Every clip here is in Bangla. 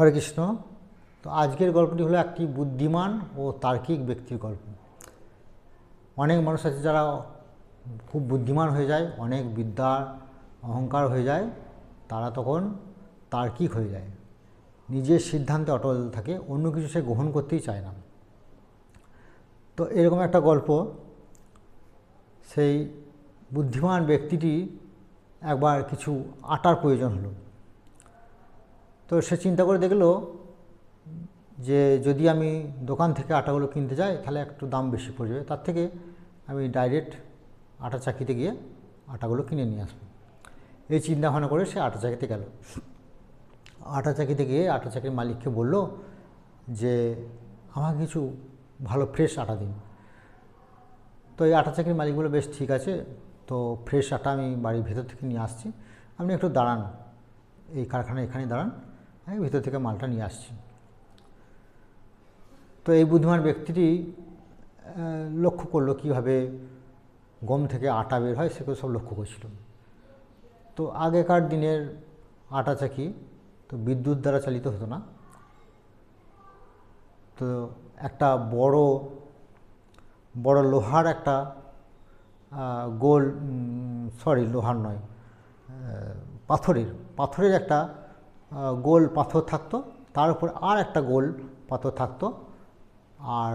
হরে কৃষ্ণ তো আজকের গল্পটি হলো একটি বুদ্ধিমান ও তার্কিক ব্যক্তির গল্প। অনেক মানুষ আছে যারা খুব বুদ্ধিমান হয়ে যায়, অনেক বিদ্যার অহংকার হয়ে যায়, তারা তখন তার্কিক হয়ে যায়। নিজের সিদ্ধান্তে অটল থাকে, অন্য কিছু সে গ্রহণ করতেই চায় না। তো এরকম একটা গল্প, সেই বুদ্ধিমান ব্যক্তিটি একবার কিছু আটার প্রয়োজন হলো। তো সে চিন্তা করে দেখল যে যদি আমি দোকান থেকে আটাগুলো কিনতে যাই, তাহলে একটু দাম বেশি পড়ে যাবে। তার থেকে আমি ডাইরেক্ট আটা চাকিতে গিয়ে আটাগুলো কিনে নিয়ে আসব এই চিন্তা ভাবনা করে সে আটা চাকিতে গেল। আটা চাকিতে গিয়ে আটা চাকির মালিককে বলল যে, আমাকে কিছু ভালো ফ্রেশ আটা দিন। তো এই আটা চাকির মালিক বেশ ঠিক আছে, তো ফ্রেশ আটা আমি বাড়ির ভেতর থেকে নিয়ে আসছি। আপনি একটু দাঁড়ান, এই কারখানা এখানে দাঁড়ান। আমি ভেতর থেকে মালটা নিয়ে আসছি। তো এই বুদ্ধিমান ব্যক্তিটি লক্ষ্য করল কীভাবে গম থেকে আটা বের হয় সেগুলো সব লক্ষ্য করছিল। তো আগেকার দিনের আটা চাকি তো বিদ্যুৎ দ্বারা চালিত হতো না। তো একটা বড় বড় লোহার একটা গোল সরি লোহার নয় পাথরের পাথরের একটা গোল পাথর থাকতো। তার উপর আর একটা গোল পাথর থাকতো। আর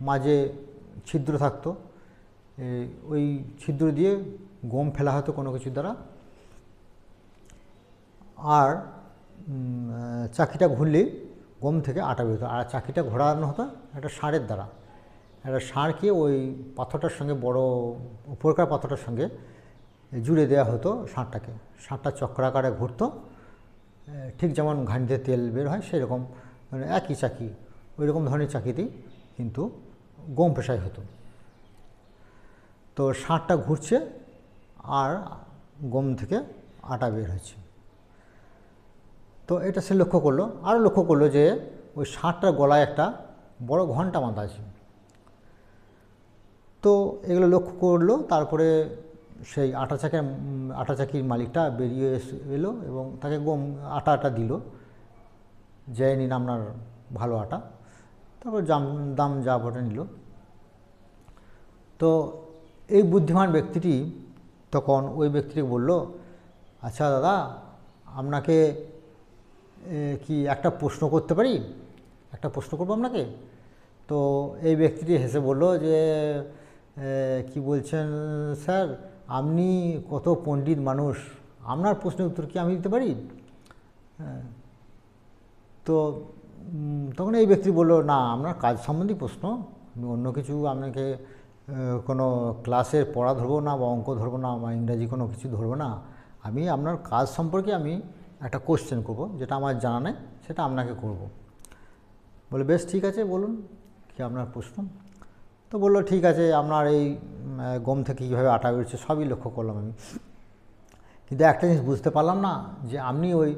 মাঝে ছিদ্র থাকতো। ওই ছিদ্র দিয়ে গম ফেলা হতো কোনো কিছু দ্বারা। আর চাকিটা ঘুরলেই গম থেকে আটা বেরোতো। আর চাকিটা ঘোরানো হতো একটা ষাঁড়ের দ্বারা। একটা ষাঁড়কে ওই পাথরটার সঙ্গে, বড় উপরকার পাথরটার সঙ্গে জুড়ে দেওয়া হতো ষাঁড়টাকে। ষাঁড়টা চক্রাকারে ঘুরতো। ঠিক যেমন ঘানিতে তেল বের হয় সেরকম মানে একই চাকি ওই রকম ধরনের চাকিতেই কিন্তু গম পেশাই হতো। তো ষাঁড়টা ঘুরছে আর গম থেকে আটা বের হচ্ছে তো এটা সে লক্ষ্য করল, আরও লক্ষ্য করল যে ওই ষাঁড়টার গলায় একটা বড় ঘণ্টা বাঁধা আছে। তো এগুলো লক্ষ্য করল, তারপরে সেই আটা চাকের আটা চাকির মালিকটা বেরিয়ে এলো এবং তাকে গম, আটা আটা দিল। যে নিন আপনার ভালো আটা। তারপর জাম, দাম যা বটে নিল। তো এই বুদ্ধিমান ব্যক্তিটি তখন ওই ব্যক্তিকে বলল আচ্ছা দাদা, আপনাকে কি একটা প্রশ্ন করতে পারি? একটা প্রশ্ন করব আপনাকে? তো এই ব্যক্তিটি হেসে বলল যে কি বলছেন স্যার? আপনি কত পণ্ডিত মানুষ? আপনার প্রশ্নের উত্তর কি আমি দিতে পারি? হ্যাঁ। তো তখন এই ব্যক্তি বলল, না, আপনার কাজ সম্বন্ধী প্রশ্ন। আমি অন্য কিছু আপনাকে কোনো ক্লাসের পড়া ধরবো না বা অঙ্ক ধরবো না বা ইংরাজি কোনো কিছু ধরবো না। আমি আপনার কাজ সম্পর্কে আমি একটা কোশ্চেন করব, যেটা আমার জানা নেই, সেটা আপনাকে করব। বলে, বেশ, ঠিক আছে, বলুন, কি আপনার প্রশ্ন? তো বলল, ঠিক আছে, আপনার এই গম থেকে কীভাবে আটা বেরোচ্ছে সবই লক্ষ্য করলাম আমি। কিন্তু একটা জিনিস বুঝতে পারলাম না, যে আপনি ওই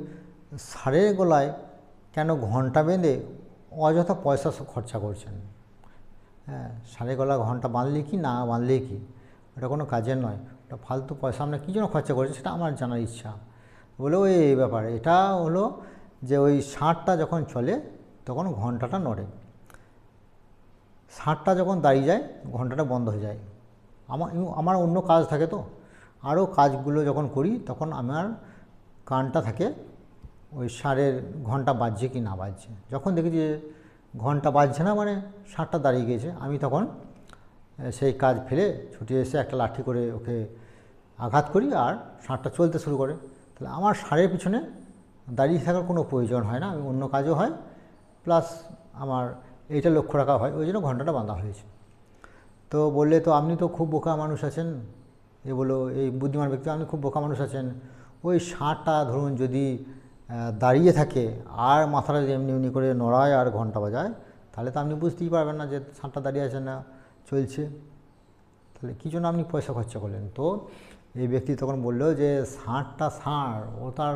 সারের গলায় কেন ঘণ্টা বেঁধে অযথা পয়সা খরচা করছেন? হ্যাঁ সারের গলা ঘণ্টা বাঁধলে কি, না বাঁধলে কি? ওটা কোনো কাজের নয়। ওটা ফালতু পয়সা আপনার কী জন্য খরচা করছেন সেটা আমার জানার ইচ্ছা। বলে ওই, এই ব্যাপার। এটা হলো যে ওই ষাঁড়টা যখন চলে, তখন ঘন্টাটা নড়ে। ষাঁড়টা যখন দাঁড়িয়ে যায়, ঘন্টাটা বন্ধ হয়ে যায়। আমার আমার অন্য কাজ থাকে তো। আরও কাজগুলো যখন করি, তখন আমার কানটা থাকে, ওই ষাঁড়ের ঘণ্টা বাজছে কি না বাজছে। যখন দেখি যে ঘণ্টা বাজছে না মানে ষাঁড়টা দাঁড়িয়ে গেছে আমি তখন সেই কাজ ফেলে ছুটে এসে একটা লাঠি করে ওকে আঘাত করি আর ষাঁড়টা চলতে শুরু করে। তাহলে আমার ষাঁড়ের পিছনে দাঁড়িয়ে থাকার কোনো প্রয়োজন হয় না, আমি অন্য কাজও হয়। প্লাস আমার এইটা লক্ষ্য রাখা হয়। ওই জন্য ঘন্টাটা বাঁধা হয়েছে। তো বললে, তো আপনি তো খুব বোকা মানুষ আছেন? এ বলো এই বুদ্ধিমান ব্যক্তি, আপনি খুব বোকা মানুষ আছেন। ওই ষাঁড়টা ধরুন যদি দাঁড়িয়ে থাকে, আর মাথাটা যদি এমনি এমনি করে নড়ায় আর ঘণ্টা বাজায়, তাহলে তো আপনি বুঝতেই পারবেন না যে ষাঁড়টা দাঁড়িয়ে আছে না, চলছে। তাহলে কী জন্য আপনি পয়সা খরচা করলেন? তো এই ব্যক্তি তখন বলল যে ষাঁড়টা ষাঁড় ও তার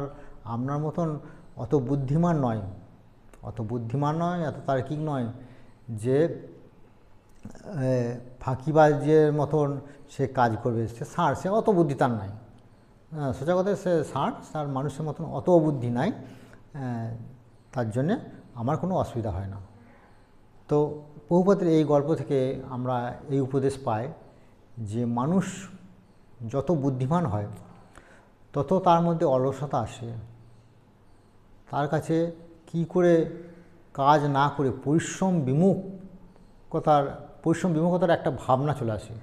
আপনার মতন অত বুদ্ধিমান নয়। অত বুদ্ধিমান নয়, এত তার্কিক নয়। যে ফাঁকিবাজের মতন সে কাজ করবে। সে ষাঁড়, সে অত বুদ্ধি তার নাই। সোজা কথা সে ষাঁড় তার মানুষের মতন অত বুদ্ধি নাই তার জন্যে আমার কোনো অসুবিধা হয় না। তো বহুপাতের এই গল্প থেকে আমরা এই উপদেশ পাই যে, মানুষ যত বুদ্ধিমান হয়, তত তার মধ্যে অলসতা আসে। তার কাছে কি করে কাজ না করে পরিশ্রম বিমুখতার পরিশ্রম বিমুখতার একটা ভাবনা চলে আসে।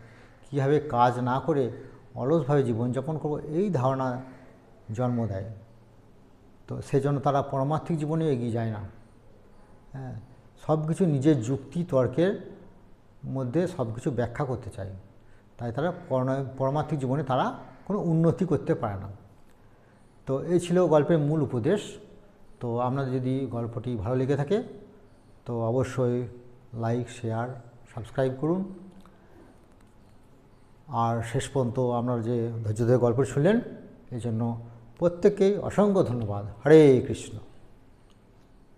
কীভাবে কাজ না করে অলসভাবে জীবনযাপন করব? এই ধারণা জন্ম দেয়। তো সেজন্য তারা পরমার্থিক জীবনে এগিয়ে যায় না। হ্যাঁ সব কিছু নিজের যুক্তি, তর্কের মধ্যে সব কিছু ব্যাখ্যা করতে চায়। তাই তারা পরমার্থিক জীবনে তারা কোনো উন্নতি করতে পারে না। তো এই ছিল গল্পের মূল উপদেশ। তো আপনাদের যদি গল্পটি ভালো লেগে থাকে, তো অবশ্যই লাইক শেয়ার সাবস্ক্রাইব করুন। আর শেষ পর্যন্ত আপনারা যে ধৈর্য ধরে গল্প শুনলেন এই জন্য প্রত্যেককেই অসংখ্য ধন্যবাদ। হরে কৃষ্ণ।